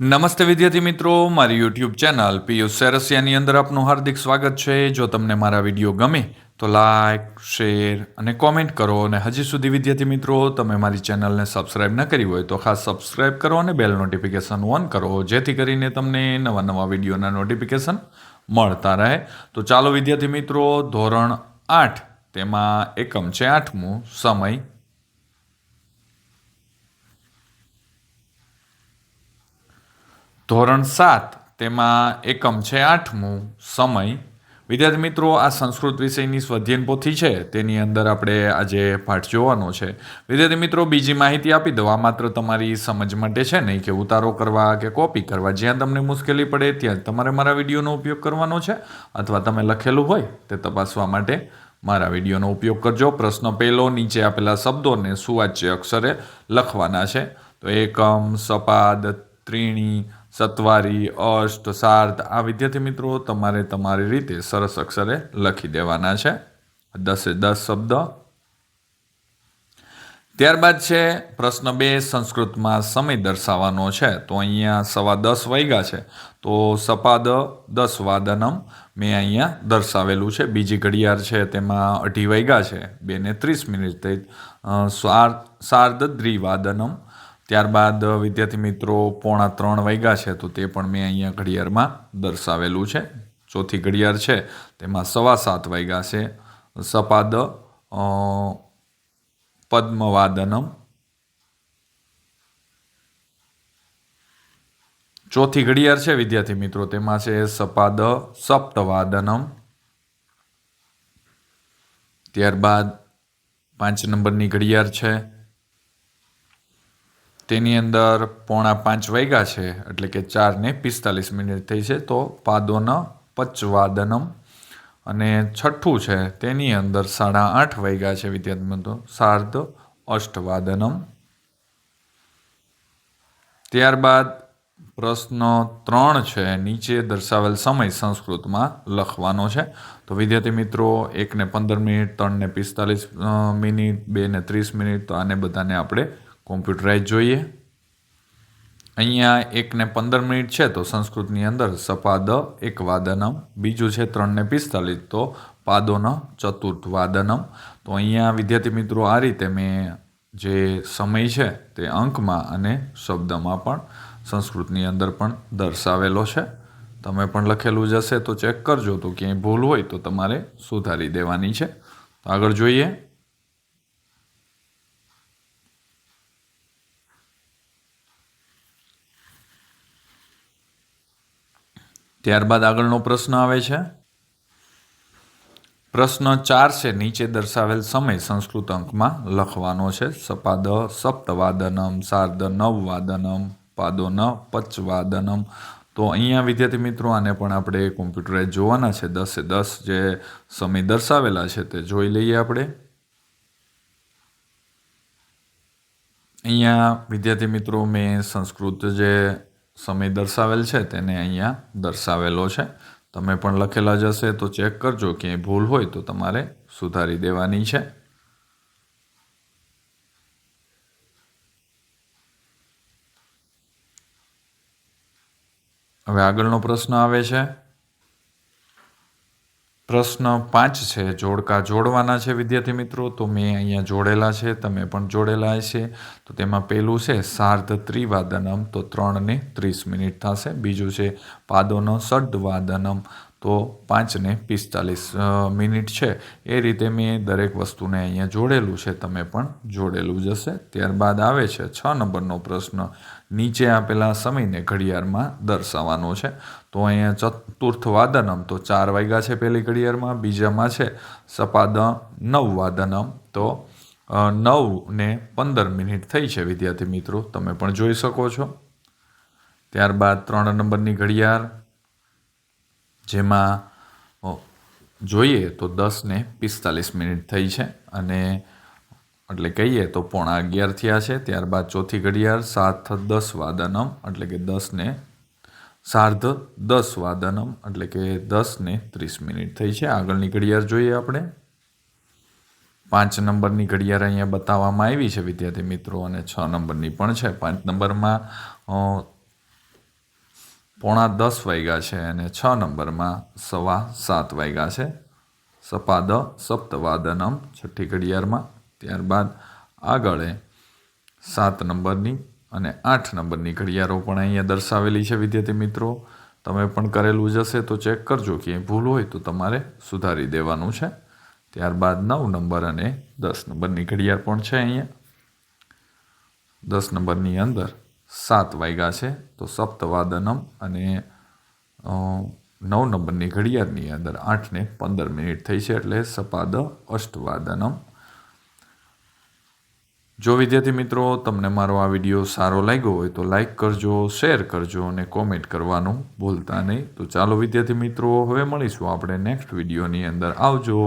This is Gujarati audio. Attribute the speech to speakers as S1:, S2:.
S1: નમસ્તે વિદ્યાર્થી મિત્રો, મારી યુટ્યુબ ચેનલ પિયુષ સેરસિયાની અંદર આપનું હાર્દિક સ્વાગત છે. જો તમને મારા વીડિયો ગમે, તો લાઇક શેર અને કોમેન્ટ કરો. અને હજી સુધી વિદ્યાર્થી મિત્રો, તમે મારી ચેનલને સબસ્ક્રાઇબ ન કરી હોય, તો ખાસ સબસ્ક્રાઇબ કરો અને બેલ નોટિફિકેશન ઓન કરો, જેથી કરીને તમને નવા નવા વિડીયોના નોટિફિકેશન મળતા રહે. તો ચાલો વિદ્યાર્થી મિત્રો, ધોરણ આઠ, તેમાં એકમ છે આઠમું, સમય ધોરણ સાત, તેમાં એકમ છે આઠમું, સમય. વિદ્યાર્થી મિત્રો, આ સંસ્કૃત વિષયની સ્વધ્યયન પોથી છે, તેની અંદર આપણે આજે પાઠ જોવાનો છે. વિદ્યાર્થી મિત્રો, બીજી માહિતી આપી દો આ માત્ર તમારી સમજ માટે છે, નહીં કે ઉતારો કરવા કે કોપી કરવા. જ્યાં તમને મુશ્કેલી પડે, ત્યાં તમારે મારા વિડીયોનો ઉપયોગ કરવાનો છે. અથવા તમે લખેલું હોય, તે તપાસવા માટે મારા વિડીયોનો ઉપયોગ કરજો. પ્રશ્ન પહેલો, નીચે આપેલા શબ્દોને સુવાચ્ય અક્ષરે લખવાના છે. તો એકમ, સપાદ, ત્રીણી સત્વારી, અષ્ટ સાર્ધ આ વિદ્યાર્થી મિત્રો તમારે તમારી રીતે સરસ અક્ષરે લખી દેવાના છે. દસે દસ શબ્દ. ત્યારબાદ છે પ્રશ્ન બે, સંસ્કૃતમાં સમય દર્શાવવાનો છે. તો અહીંયા સવા દસ વાગ્યા છે. તો સપાદ દસ વાદનમ મેં અહીંયા દર્શાવેલું છે. બીજી ઘડિયાળ છે તેમાં અઢી વાગ્યા છે. બે ને ત્રીસ મિનિટ થઈ. સાર્ધ દ્વિવાદનમ ત્યારબાદ વિદ્યાર્થી મિત્રો પોણા ત્રણ વાગ્યા છે તો તે પણ મેં અહીંયા ઘડિયાળમાં દર્શાવેલું છે. ચોથી ઘડિયાળ છે, તેમાં સવા સાત વાગ્યા છે. સપાદ પદ્મવાદનમ. ચોથી ઘડિયાળ છે વિદ્યાર્થી મિત્રો, તેમાં છે સપાદ, સપ્તવાદનમ. ત્યારબાદ પાંચ નંબરની ઘડિયાળ છે. તેની અંદર પોણા પાંચ વાગ્યા છે, એટલે કે ચારને પિસ્તાલીસ મિનિટ થઈ છે, તો પાદોન પચવાદનમ અને છઠ્ઠું છે, તેની અંદર સાડા આઠ વાગ્યા છે, વિદ્યાર્થી મિત્રો, સાર્ધ અષ્ટવાદનમ. ત્યારબાદ પ્રશ્ન ત્રણ છે, નીચે દર્શાવેલ સમય સંસ્કૃતમાં લખવાનો છે. તો વિદ્યાર્થી મિત્રો, એકને પંદર મિનિટ, ત્રણને પિસ્તાલીસ મિનિટ બે ને ત્રીસ મિનિટ, તો આને બધાને આપણે કોમ્પ્યુટરાઇઝ જોઈએ. અહીંયા એકને પંદર મિનિટ છે તો સંસ્કૃતની અંદર સપાદ એક વાદનમ, બીજું છે ત્રણને પિસ્તાલીસ, તો પાદોન ચતુર્થ વાદનમ. તો અહીંયા વિદ્યાર્થી મિત્રો આ રીતે મેં જે સમય છે તે અંકમાં અને શબ્દમાં પણ સંસ્કૃતની અંદર પણ દર્શાવેલો છે. તમે પણ લખેલું જ હશે તો ચેક કરજો તો ક્યાંય ભૂલ હોય તો તમારે સુધારી દેવાની છે. તો આગળ જોઈએ. ત્યારબાદ આગળનો પ્રશ્ન આવે છે. પ્રશ્ન ચાર છે, નીચે દર્શાવેલ સમય સંસ્કૃત અંકમાં લખવાનો છે. સપાદ, સપ્તવાદનમ, સાર્ધ, નવવાદનમ ન પચવાદનમ. તો અહીંયા વિદ્યાર્થી મિત્રો, આને પણ આપણે કોમ્પ્યુટરે જોવાના છે. દસે દસ જે સમય દર્શાવેલા છે તે જોઈ લઈએ આપણે. અહીંયા વિદ્યાર્થી મિત્રો, મેં સંસ્કૃત જે સમય દર્શાવેલ છે તેને અહીંયા દર્શાવેલો છે. તમે પણ લખેલા જ હશે તો ચેક કરજો ક્યાંય ભૂલ હોય તો તમારે સુધારી દેવાની છે. હવે આગળનો પ્રશ્ન આવે છે. પ્રશ્ન પાંચ છે, જોડકા જોડવાના છે વિદ્યાર્થી મિત્રો. તો મેં અહીંયા જોડેલા છે, તમે પણ જોડેલા છે તો તેમાં પહેલું છે, સાર્ધ ત્રિવાદનમ. તો ત્રણને ત્રીસ મિનિટ થશે. બીજું છે, પાદોનો સડવાદનમ. તો પાંચને પિસ્તાલીસ મિનિટ છે. એ રીતે મેં દરેક વસ્તુને અહીંયા જોડેલું છે. તમે પણ જોડેલું જશે ત્યારબાદ આવે છે છ નંબરનો પ્રશ્ન. નીચે આપેલા સમયને ઘડિયાળમાં દર્શાવવાનો છે. તો અહીંયા ચતુર્થ વાદનમ, તો ચાર વાગ્યા છે પહેલી ઘડિયાળમાં. બીજામાં છે સપાદ નવ વાદનમ. તો નવ ને પંદર મિનિટ થઈ છે, વિદ્યાર્થી મિત્રો. તમે પણ જોઈ શકો છો. ત્યારબાદ ત્રણ નંબરની ઘડિયાળ. જેમાં જોઈએ તો દસને પિસ્તાલીસ મિનિટ થઈ છે અને એટલે કહીએ તો પોણા અગિયાર થયા છે, ત્યારબાદ ચોથી ઘડિયાળ, સાત, દસ વાદનમ, એટલે કે દસને સાર્ધ દસ વાદનમ, એટલે કે દસને ત્રીસ મિનિટ થઈ છે. આગળની ઘડિયાળ જોઈએ આપણે. પાંચ નંબરની ઘડિયાળ અહીંયા બતાવવામાં આવી છે, વિદ્યાર્થી મિત્રો, અને છ નંબરની પણ છે. પાંચ નંબરમાં પોણા દસ વાગ્યા છે અને છ નંબરમાં સવા સાત વાગ્યા છે. સપાદ સપ્તવાદનમ છઠ્ઠી ઘડિયાળમાં. ત્યારબાદ આગળ સાત નંબરની અને આઠ નંબરની ઘડિયાળો પણ અહીંયા દર્શાવેલી છે, વિદ્યાર્થી મિત્રો. તમે પણ કરેલું જ હશે તો ચેક કરજો કે ભૂલ હોય તો તમારે સુધારી દેવાનું છે. ત્યારબાદ નવ નંબર અને દસ નંબરની ઘડિયાળ પણ છે અહીંયા. દસ નંબરની અંદર સાત વાગ્યા છે, તો સપ્તવાદનમ અને નવ નંબરની ઘડિયાળની અંદર આઠને પંદર મિનિટ થઈ છે એટલે સપાદ અષ્ટવાદનમ. જો વિદ્યાર્થી મિત્રો તમને મારો આ વીડિયો સારો લાગ્યો હોય તો લાઈક કરજો, શેર કરજો અને કોમેન્ટ કરવાનું ભૂલતા નહીં. તો ચાલો વિદ્યાર્થી મિત્રો, હવે મળીશું આપણે નેક્સ્ટ વિડીયોની અંદર. આવજો.